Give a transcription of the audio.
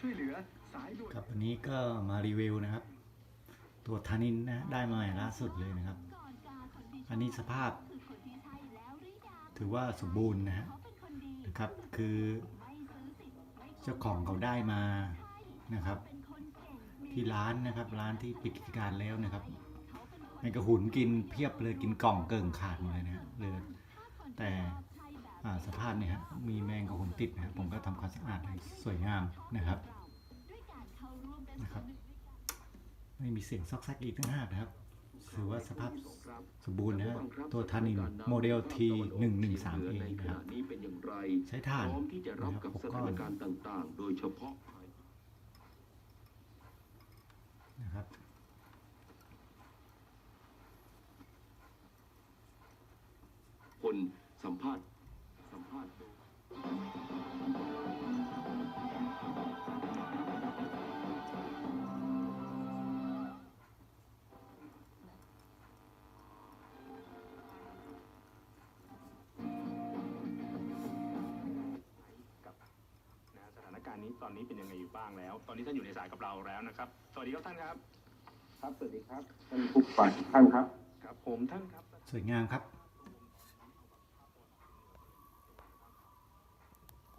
ช่วยเหลือสายด่วนครับวันนี้ก็มารีวิวนะครับ ตัวทานินนะได้มาใหม่ล่าสุดเลยนะครับ อันนี้สภาพ ถือว่าสมบูรณ์นะฮะนะครับคือ เจ้าของเขาได้มานะครับ ที่ร้านนะครับร้านที่ปิดกิจการแล้วนะครับแมงกะหุนกินเพียบเลยกินกล่องเกิงขาดหมดเลยนะเลยแต่ สภาพเนี่ยฮะมีแมงกะหุนติดนะครับผมก็ทำความสะอาดให้สวยงามนะครับนะครับ ไม่มีเสียงซอกแซกอีกทั้งห้านะครับถือว่าสภาพสมบูรณ์นะตัวทานินโมเดล T 1 1 3 A ในขนะครับณะนี้เป็นอย่างไรใช้ถ่านพร้อมที่จะรับนะครับกับหกสก้ถาอนการณ์ต่างๆโดยเฉพาะนะครับคนสัมภาษณ์ สัมภาษณ์กับนะสถานการณ์นี้ตอนนี้เป็นยังไงอยู่บ้างแล้ว ตอนนี้ท่านอยู่ในสายกับเราแล้วนะครับ สวัสดีครับท่านครับ ครับ สวัสดีครับท่านผู้ฟังทุกท่านครับ ครับผมท่านครับ สวยงามครับ